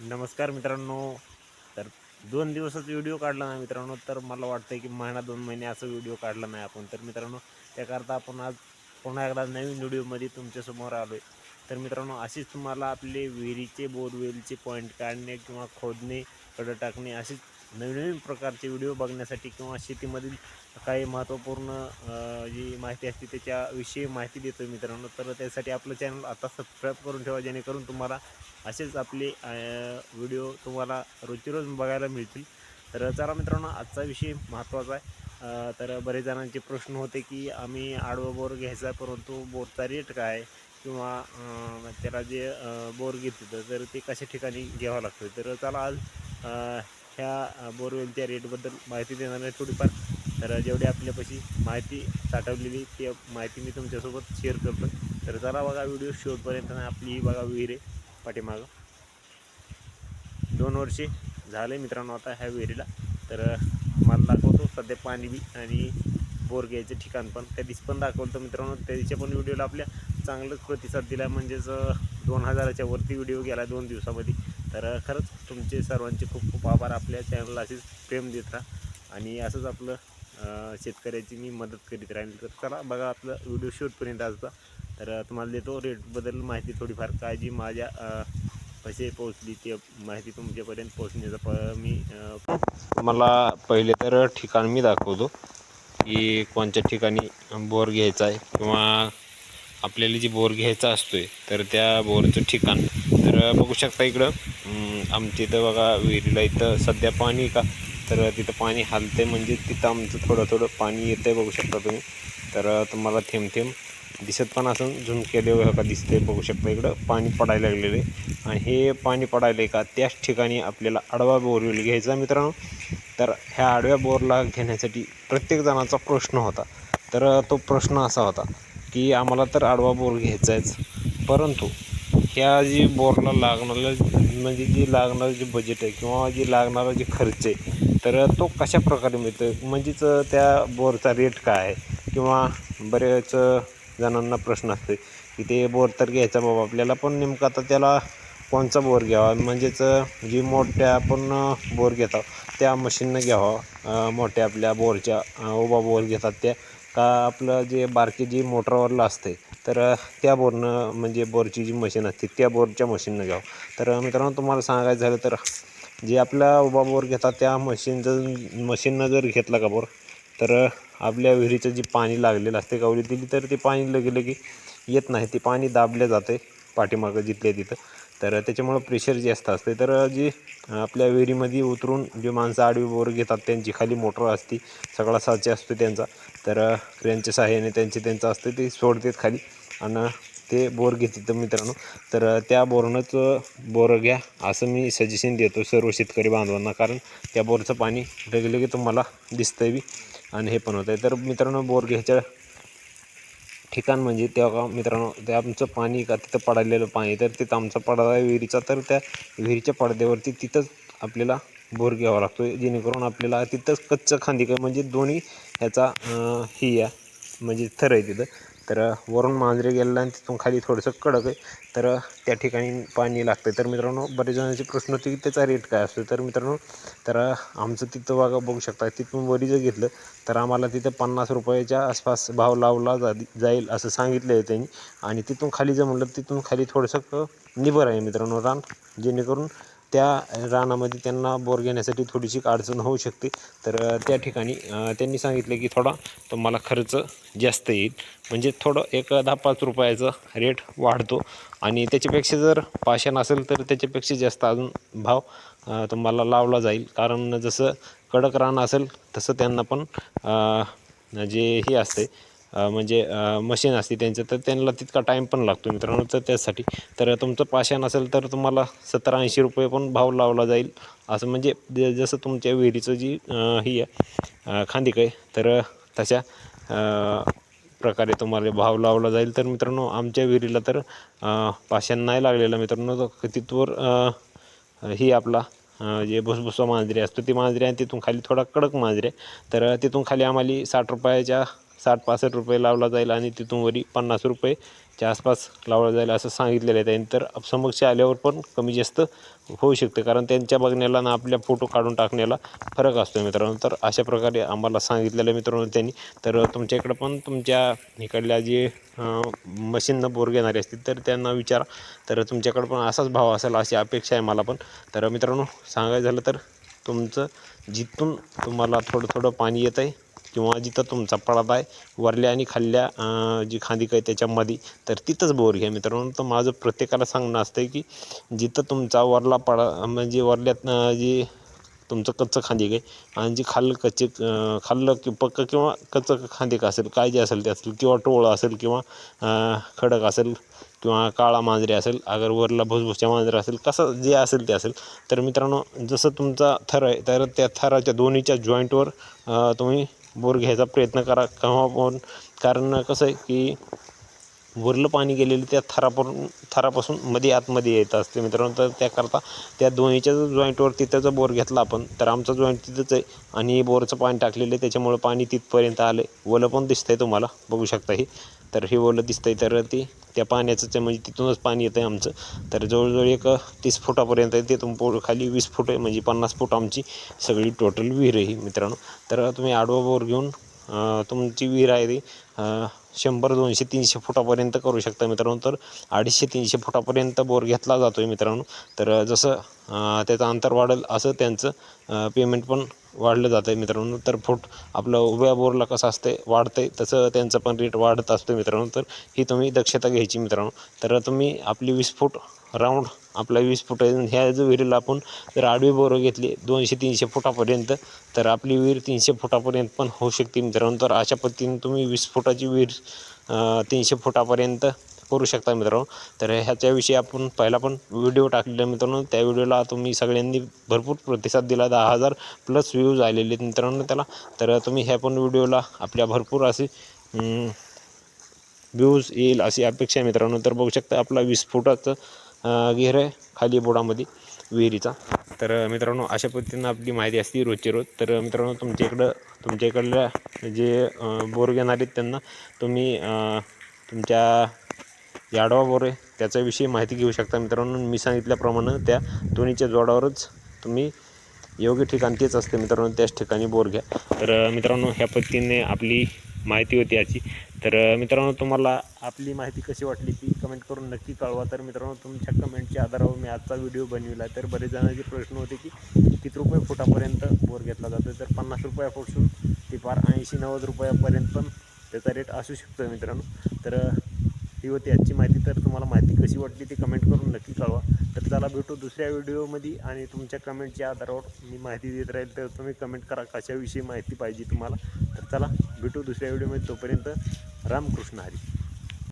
नमस्कार मित्रांनो. तर दोन दिवसाचा व्हिडिओ काढला नाही मित्रांनो तर मला वाटतं की महिना दोन महिने असं व्हिडिओ काढला नाही आपण. तर मित्रांनो त्याकरता आपण आज पुन्हा एकदा नवीन व्हिडिओमध्ये तुमच्यासमोर आलो आहे तर मित्रांनो अशीच तुम्हाला आपले विहिरीचे बोरवेलचे पॉईंट काढणे किंवा खोदणे कडं टाकणे असेच नवीन नवीन प्रकारचे व्हिडिओ बघण्यासाठी किंवा शेतीमधील काही महत्त्वपूर्ण जी माहिती असते त्याच्याविषयी माहिती देतो मित्रांनो. तर त्यासाठी आपलं चॅनल आता सबस्क्राईब करून ठेवा जेणेकरून तुम्हाला असेच आपले व्हिडिओ तुम्हाला रोजची रोज बघायला मिळतील. तर चला मित्रांनो आजचा विषय महत्त्वाचा आहे. तर बरेच जणांचे प्रश्न होते की आम्ही आडवं बोर घ्यायचा परंतु बोरचा रेट काय? किंवा त्याला जे बोर घेतलं तर ते कशा ठिकाणी घ्यावं लागतं? तर चला आज ह्या बोरवेलच्या रेटबद्दल माहिती देणार आहे थोडीफार. तर जेवढी आपल्यापाशी माहिती साठवलेली ती माहिती मी तुमच्यासोबत शेअर करतो. तर चला बघा व्हिडिओ शेवटपर्यंत आपली ही बघा विहीर आहे पाठीमागं. दोन वर्षे झाले मित्रांनो आता ह्या विहिरीला. तर मला दाखवतो सध्या पाणी बी आणि बोर घ्यायचं ठिकाण पण. त्या कधीच पण दाखवलं मित्रांनो. त्याच्या पण व्हिडिओला आपल्या चांगलंच प्रतिसाद दिला. म्हणजेच दोन हजाराच्या वरती व्हिडिओ गेला दोन दिवसामध्ये. तर खरंच तुमचे सर्वांचे खूप खूप आभार. आपल्या चॅनलला असेच प्रेम देत राहा. आणि असंच आपलं शेतकऱ्याची मी मदत करीत राहील तर चला बघा आपलं व्हिडिओ शूटपर्यंत आजचा तर. तुम्हाला देतो रेटबद्दल माहिती थोडीफार. काय जी माझ्या अं, कसे पोहोचली ते माहिती तुमच्यापर्यंत पोहोचण्याचा प मी तुम्हाला मला पहिले तर ठिकाण मी दाखवतो की कोणत्या ठिकाणी बोर घ्यायचा आहे किंवा आपल्याला जी बोर घ्यायचा असतो आहे तर त्या बोरचं ठिकाण तर बघू शकता इकडं. आमच्या इथं बघा विहिरीला इथं सध्या पाणी का? तर तिथं पाणी हालतंय म्हणजे तिथं आमचं थोडं थोडं पाणी येतंय बघू शकता तुम्ही. तर तुम्हाला थेंब थेंब दिसत पण असं झूम केले का दिसते बघू शकता इकडं. पाणी पडायला लागलेलं आहे आणि हे पाणी पडायलं आहे का? त्याच ठिकाणी आपल्याला आडवा बोरवेल घ्यायचा मित्रांनो. तर ह्या आडव्या बोरला घेण्यासाठी प्रत्येकजणाचा प्रश्न होता. तर तो प्रश्न असा होता की आम्हाला तर आडवा बोर घ्यायचा आहेच परंतु ह्या जी बोरला लागणारं म्हणजे जी लागणारं जे बजेट आहे किंवा जी लागणारा जे खर्च आहे तर तो कशा प्रकारे मिळतो? म्हणजेच त्या बोरचा रेट काय आहे? किंवा बरेच जणांना प्रश्न असते की ते बोर तर घ्यायचा बाबा आपल्याला पण नेमकं आता त्याला कोणचा बोर घ्यावा? म्हणजेच जी मोठ्या आपण बोर घेतात त्या मशीननं घ्यावा. मोठ्या आपल्या बोरच्या उभा बोर घेतात त्या. का आपलं जे बारकी जी मोटरवरला असते तर त्या बोरनं म्हणजे बोरची जी मशीन असते त्या बोरच्या मशीननं घ्यावं. तर मित्रांनो तुम्हाला सांगायचं झालं तर जे आपल्या उभा बोर घेतात त्या मशीनचं मशीननं जर घेतला का बोर तर आपल्या विहिरीचं जे पाणी लागलेलं असते गवली दिली तर ते पाणी लगे लगे येत नाही. ते पाणी दाबलं जाते पाठीमागं जिथल्या तिथं. तर त्याच्यामुळं प्रेशर जास्त असते तर जी आपल्या विहिरीमध्ये उतरून जे माणसं आडवी बोर घेतात त्यांची खाली मोटर असते सगळा साचे असतो त्यांचा. तर क्रेनच्या सहाय्याने त्यांचे त्यांचं असते ते सोडतात खाली. आणि ते बोर घेते तर मित्रांनो. तर त्या बोरनंच बोर घ्या. असं मी सजेशन देतो सर्व शेतकरी बांधवांना. कारण त्या बोरचं पाणी लगे तुम्हाला तुम्हाला आहे बी. आणि हे पण होतं आहे तर मित्रांनो बोर घ्यायच्या ठिकाण म्हणजे तेव्हा मित्रांनो ते आमचं पाणी का तिथं पडलेलं पाणी. तर तिथं आमचा पडदा आहे विहिरीचा. तर त्या विहिरीच्या पडद्यावरती तिथंच आपल्याला बोर घ्यावा लागतो. जेणेकरून आपल्याला तिथंच कच्चं खांदिक म्हणजे दोन्ही ह्याचा ही आहे म्हणजे थर आहे तिथं. तर वरून मांजरे गेलेला आणि तिथून खाली थोडंसं कडक आहे. तर त्या ठिकाणी पाणी लागतं तर मित्रांनो बरेच जणांचे प्रश्न होते की त्याचा रेट काय असतो? तर मित्रांनो तर आमचं तिथं बघा बघू शकता तिथून वरी जर घेतलं तर आम्हाला तिथं पन्नास रुपयाच्या आसपास भाव लावला जा जाईल असं सांगितलं आहे त्यांनी. आणि तिथून खाली जर म्हटलं तिथून खाली थोडंसं निभर निबर आहे मित्रांनो रान. जेणेकरून त्या रानामध्ये त्यांना बोर घेण्यासाठी थोडीशी अडचण होऊ शकते. तर त्या ठिकाणी त्यांनी सांगितलं की थोडा तुम्हाला खर्च जास्त येईल. म्हणजे थोडं एक दहा पाच रुपयाचा रेट वाढतो. आणि त्याच्यापेक्षा जर पाषाण असेल तर त्याच्यापेक्षा जास्त अजून भाव तुम्हाला लावला जाईल. कारण जसं कडक रान असेल तसं त्यांना पण जे हे असते म्हणजे मशीन असते त्यांचं तर त्यांना तितका टाईम पण लागतो मित्रांनो तर त्यासाठी. तर तुमचं पाषाण असेल तर तुम्हाला सत्तर ऐंशी रुपये पण भाव लावला जाईल. असं म्हणजे ज- जसं तुमच्या विहिरीचं जी ही आहे खांदिक आहे तर तशा प्रकारे तुम्हाला भाव लावला जाईल. तर मित्रांनो आमच्या विहिरीला तर पाषाण नाही लागलेलं मित्रांनो तर तिथवर ही आपला जे भुसभुसा मांजरी असतो ती मांजरी आणि तिथून खाली थोडा कडक मांजरी आहे. तर तिथून खाली आम्हाला साठ रुपयाच्या साठ पासष्ट रुपये लावला जाईल आणि तिथून वरी पन्नास रुपयेच्या आसपास लावला जाईल असं सांगितलेलं आहे त्यांनी. तर समक्ष आल्यावर पण कमी जास्त होऊ शकते कारण त्यांच्या बघण्याला ना आपल्या फोटो काढून टाकण्याला फरक असतो मित्रांनो. तर अशा प्रकारे आम्हाला सांगितलेलं आहे मित्रांनो त्यांनी. तर तुमच्या इकडं पण तुमच्या इकडल्या जे मशीननं बोर घेणारे असतील तर त्यांना विचारा. तर तुमच्याकडं पण असाच भाव असेल अशी अपेक्षा आहे मला पण. तर मित्रांनो सांगायचं झालं तर तुमचं जिथून तुम्हाला थोडं थोडं पाणी येतं आहे किंवा जिथं तुमचा पडत आहे वरल्या आणि खाल्ल्या जी खांदिक आहे त्याच्यामध्ये तर तिथंच बोर घ्या मित्रांनो. तर माझं प्रत्येकाला सांगणं असतं की जिथं तुमचा वरला पडा म्हणजे वरल्यात जी तुमचं कच्चं खांदिक आहे आणि जी खाल्लं कच्चे खाल्लं की पक्क किंवा कच्चं खांदिक असेल काय जे असेल ते असेल किंवा टोळं असेल किंवा खडक असेल किंवा काळा मांजरी असेल अगर वरला भुसभुसच्या मांजरे असेल कसं जे असेल ते असेल. तर मित्रांनो जसं तुमचा थर आहे तर त्या थराच्या दोन्हीच्या जॉईंटवर तुम्ही बोर घ्यायचा प्रयत्न करा केव्हा पण. कारण कसं आहे की वरलं पाणी गेलेलं त्या थरापासून थरापासून मध्ये आतमध्ये येत असते मित्रांनो. तर त्याकरता त्या दोन्हीच्या जॉईंटवर तिथं जर बोर घेतला आपण तर आमचा जॉईंट तिथंच आहे. आणि बोरचं पाणी टाकलेलं आहे त्याच्यामुळं पाणी तिथपर्यंत आलं आहे ओलं पण दिसतं आहे तुम्हाला बघू शकता हे. तर हे ओलं दिसतंय तर ते त्या पाण्याचं म्हणजे तिथूनच पाणी येतं आहे आमचं. तर जवळजवळ एक तीस फुटापर्यंत आहे. तिथून पो खाली वीस फूट आहे. म्हणजे पन्नास फूट आमची सगळी टोटल विहीर आहे ही मित्रांनो. तर तुम्ही आडवा बोर घेऊन तुमची विहीर आहे ती शंभर दोनशे तीनशे फुटापर्यंत करू शकता मित्रांनो. तर अडीचशे तीनशे फुटापर्यंत बोर घेतला जातो आहे मित्रांनो. तर जसं त्याचं अंतर वाढेल असं त्यांचं पेमेंट पण वाढलं जातं आहे मित्रांनो. तर फूट आपलं उभ्या बोरला कसं असते वाढतंय तसं त्यांचं पण रेट वाढत असतो मित्रांनो. तर ही तुम्ही दक्षता घ्यायची मित्रांनो. तर तुम्ही आपली वीस फूट राऊंड आपला वीस फूट ह्या जर विहिरीला आपण जर आडवी बोरं घेतली दोनशे तीनशे फुटापर्यंत तर आपली विहीर तीनशे फुटापर्यंत पण होऊ शकते मित्रांनो. तर अशा पद्धतीने तुम्ही वीस फुटाची विहीर तीनशे फुटापर्यंत करू शकता मित्रांनो. तर ह्याच्याविषयी आपण पहिला पण व्हिडिओ टाकलेला आहे मित्रांनो. त्या व्हिडिओला तुम्ही सगळ्यांनी भरपूर प्रतिसाद दिला. दहा हजार प्लस व्ह्यूज आलेले आहेत मित्रांनो त्याला. तर तुम्ही ह्या पण व्हिडिओला आपल्या भरपूर असे व्ह्यूज येईल अशी अपेक्षा आहे मित्रांनो. तर बघू शकता आपला वीस फुटाचं घेर आहे खाली बोडामध्ये विहिरीचा. तर मित्रांनो अशा पद्धतीनं आपली माहिती असते रोजची रोज. तर मित्रांनो तुमच्या इकडं तुमच्या इकडल्या जे बोर घेणार आहेत त्यांना तुम्ही तुमच्या याडवा बोर आहे त्याच्याविषयी माहिती घेऊ शकता. मित्रांनो मी सांगितल्याप्रमाणे त्या दोन्हीच्या जोडावरच तुम्ही योग्य ठिकाण तेच असते मित्रांनो त्याच ठिकाणी बोर घ्या. तर मित्रांनो ह्या पद्धतीने आपली माहिती होती याची. तर मित्रांनो तुम्हाला आपली माहिती कशी वाटली ती कमेंट करून नक्की कळवा. तर मित्रांनो तुमच्या कमेंटच्या आधारावर मी आजचा व्हिडिओ बनविला. तर बरेच जणांचे प्रश्न होते की किती रुपये फुटापर्यंत बोर घेतला जातो तर पन्नास रुपयापासून ते फार ऐंशी नव्वद रुपयापर्यंत पण त्याचा रेट असू शकतो मित्रांनो. तर अं, ही होती आजची माहिती तर तुम्हाला माहिती कशी वाटली ती कमेंट करून नक्की कळवा. तर चला भेटू दुसऱ्या व्हिडिओमध्ये आणि तुमच्या कमेंटच्या आधारावर मी माहिती देत राहील. तर तुम्ही कमेंट करा कशाविषयी माहिती पाहिजे तुम्हाला. तर चला भेटू दुसऱ्या व्हिडिओमध्ये तोपर्यंत रामकृष्ण हरी.